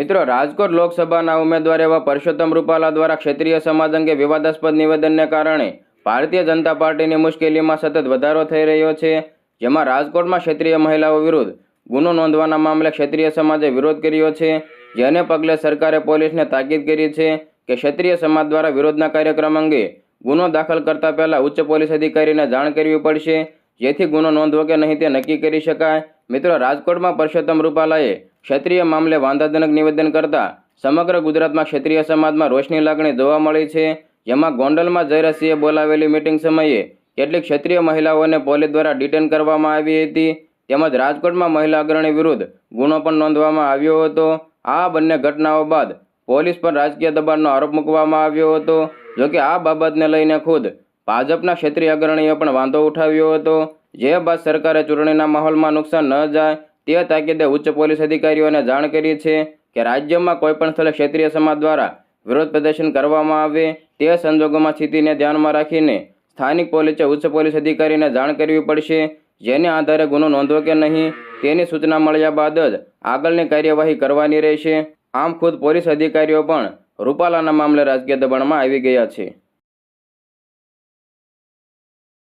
મિત્રો, રાજકોટ લોકસભાના ઉમેદવાર એવા પરસોત્તમ રૂપાલા દ્વારા ક્ષેત્રીય સમાજ અંગે વિવાદાસ્પદ નિવેદનને કારણે ભારતીય જનતા પાર્ટીની મુશ્કેલીમાં સતત વધારો થઈ રહ્યો છે. જેમાં રાજકોટમાં ક્ષેત્રીય મહિલાઓ વિરુદ્ધ ગુનો નોંધવાના મામલે ક્ષેત્રીય સમાજે વિરોધ કર્યો છે. જેને પગલે સરકારે પોલીસને તાકીદ કરી છે કે ક્ષેત્રીય સમાજ દ્વારા વિરોધના કાર્યક્રમ અંગે ગુનો દાખલ કરતા પહેલા ઉચ્ચ પોલીસ અધિકારીને જાણ કરવી પડશે. જેથી ગુનો નોંધવો કે નહીં તે નક્કી કરી શકાય. મિત્રો, રાજકોટમાં પરસોત્તમ રૂપાલાએ ક્ષત્રિય મામલે વાંધાજનક નિવેદન કરતા સમગ્ર ગુજરાતમાં ક્ષત્રિય સમાજમાં રોષની લાગણી જોવા મળી છે. જેમાં ગોંડલમાં જયરસિંહે બોલાવેલી મિટિંગ સમયે કેટલીક ક્ષત્રિય મહિલાઓને પોલીસ દ્વારા ડિટેન કરવામાં આવી હતી. તેમજ રાજકોટમાં મહિલા અગ્રણી વિરુદ્ધ ગુનો પણ નોંધવામાં આવ્યો હતો. આ બંને ઘટનાઓ બાદ પોલીસ પર રાજકીય દબાણનો આરોપ મૂકવામાં આવ્યો હતો. જોકે આ બાબતને લઈને ખુદ ભાજપના ક્ષેત્રીય અગ્રણીએ પણ વાંધો ઉઠાવ્યો હતો. જે બાદ સરકારે ચૂંટણીના માહોલમાં નુકસાન ન જાય તે તાકીદે ઉચ્ચ પોલીસ અધિકારીઓને જાણ કરી છે કે રાજ્યમાં કોઈપણ સ્થળે ક્ષેત્રીય સમાજ દ્વારા વિરોધ પ્રદર્શન કરવામાં આવે તે સંજોગોમાં સ્થિતિને ધ્યાનમાં રાખીને સ્થાનિક પોલીસે ઉચ્ચ પોલીસ અધિકારીને જાણ કરવી પડશે. જેને આધારે ગુનો નોંધવો કે નહીં, તેની સૂચના મળ્યા બાદ જ આગળની કાર્યવાહી કરવાની રહેશે. આમ ખુદ પોલીસ અધિકારીઓ પણ રૂપાલાના મામલે રાજકીય દબાણમાં આવી ગયા છે.